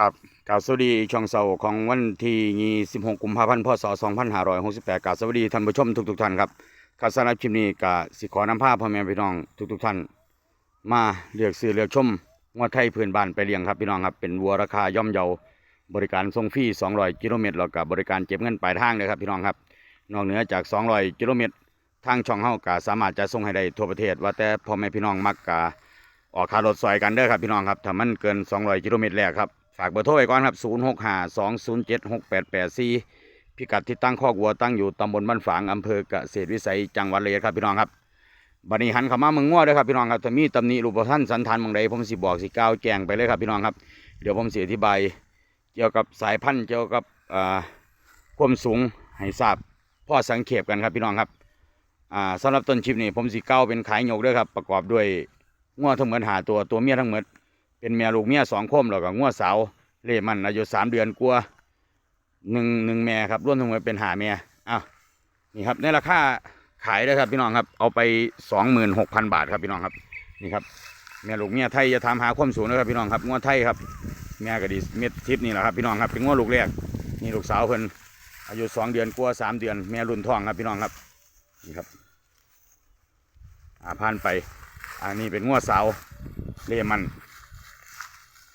ครับกล่าวสวัสดีช่องเสาของวันที่26กุมภาพันธ์พศ2568กล่าวสวัสดีท่านผู้ชมทุกๆท่านครับการสำหรับคลิปนี้ก็สิขอนำภาพพ่อแม่พี่น้องทุกๆท่าน มาเลือกซื้อเลือกชมงวดไทยพื้นบ้านไปเลี้ยงครับพี่น้องครับเป็นวัวราคาย่อมเยาบริการส่งฟรี200กิโลเมตรแล้วก็บริการเก็บเงินปลายทางเลยครับพี่น้องครับ นอกเหนือจาก 200กิโลเมตรทางช่องเฮาก็สามารถจะส่งให้ได้ทั่วประเทศ ว่าแต่พ่อแม่พี่น้องมักกะออกค่ารถซอยกันเด้อครับพี่น้องครับถ้ามันเกิน 200กิโลเมตรแรกครับ ฝากเบอร์โทรไว้ก่อนครับ 0652076884 พิกัดที่ตั้งคอกวัวตั้งอยู่ตำบลบ้านฝางอำเภอเกษตรวิสัยจังหวัดเลยครับพี่น้องครับบันี้หันเข้ามาเมืองงัวเด้อครับพี่น้องครับถ้ามีตำหนิรูปท่านสันทานบางใดผมสิบอกสิกล่าวแจงไปเลยครับพี่น้องครับ เดี๋ยวผมสิอธิบายเกี่ยวกับสายพันธุ์เกี่ยวกับอ่าความสูงให้ทราบพ่อสังเขปกันครับพี่น้องครับอ่าสำหรับต้นชิปนี่ผมสิเก้าเป็นขายหยกด้อครับประกอบด้วยงัวทั้งเหมดหาตัวตัวเมียทั้งเหมด เป็นเมียลูกเมียสองคมแล้วก็งัวสาวเล่มันอายุสามเดือนกลัวหนึ่งหนึ่งแม่ครับรวมทั้งหมดเป็นหาแม่อ้าวนี่ครับในราคาขายเลยครับพี่น้องครับ เอาไปสองหมื่นหกพันบาทครับพี่น้องครับนี่ครับแม่ลูกเมียไทยจะทำหาความสูงนะครับพี่น้องครับงัวไทยครับแม่กระดีเม็ดทิพย์นี่แหละครับพี่น้องครับเป็นงัวลูกแรกนี่ลูกสาวเพิ่นอายุสองเดือนกลัวสามเดือน แม่รุ่นทองครับพี่น้องครับนี่ครับอ่าผ่านไป อันนี้เป็นงัวสาวเลมัน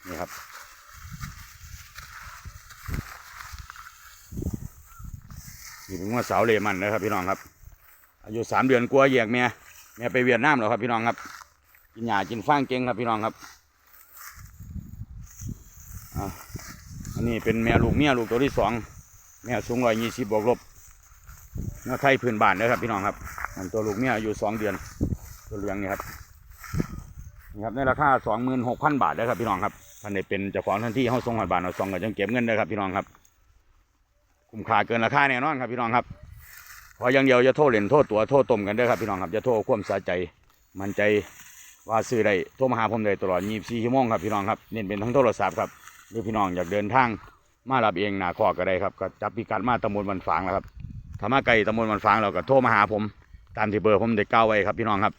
นี่ครับ นี่เป็นงัวสาวเลมันนะครับพี่น้องครับ อายุสามเดือนกลัวแยกแม่แม่ไปเวียดนามแล้วครับพี่น้องครับ กินหญ้ากินฟางเก่งครับพี่น้องครับอันนี้เป็นแม่ลูกเมียลูกตัวที่สองแม่สูงร้อยยี่สิบบวกลบงัวไทยพื้นบ้านนะครับ พี่น้องครับอันตัวลูกเมียอายุสองเดือนตัวเหลืองนี่ครับนี่ครับในราคาสองหมื่นหกพันบาทนะครับพี่น้องครับ ท่านได้เป็นเจ้าของทันที่เขาส่งหอยบาทเอาซองก็จังเก็บเงินเลยครับพี่น้องครับ คุ้มค่าเกินราคาแน่นอนครับพี่น้องครับขออย่างเดียวจะโทษเล่นโทษตัวโทษต้มกันด้อครับพี่น้องครับจะโทษความสะใจ มันใจว่าซื้อได้โทรมาหาผมได้ตลอด24ชั่วโมงครับพี่น้องครับเน้นเป็นทั้งโทรศัพท์ครับหรือพี่น้องอยากเดินทางมารับเองหนาคอก็ได้ครับก็จับพิกัดมาตำบลบันฝางแล้วครับถ้ามาไกลตำบลบันฝางเราก็โทรมาหาผม ตามที่เบอร์ผมได้กล่าวไว้ครับพี่น้องครับ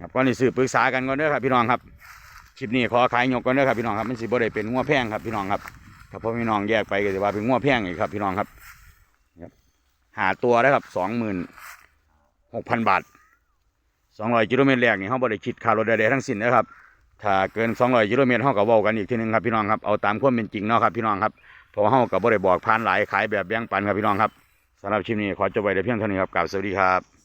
ครับก่อนที่สื่อปรึกษากันก่อนเด้อครับพี่น้องครับ คลิปนี้ขอขายยกก่อนเด้อครับพี่น้องครับมันสิบ่ได้เป็นงัวแพงครับพี่น้องครับถ้าพ่อพี่น้องแยกไปก็จะว่าเป็นงัวแพงอีกครับพี่น้องครับครับ หาตัวได้ครับสองหมื่นหกพันบาทสองร้อยกิโลเมตรแรกนี่เขาบ่ไดคิดค่ารถใดๆทั้งสิ้นนะครับถ้าเกินสองร้อยกิโลเมตรเขาก็เว้ากันอีกทีหนึงครับพี่น้องครับเอาตามความเป็นจริงเนาะครับพี่น้องครับเพราะเขาก็บ่ได้บอกผ่านหลายขายแบบแบ่งปันครับพี่น้องครับสำหรับคลิปนี้ขอจบไว้แต่เพียงเท่านี้ครับกล่าวสวัสดีครับ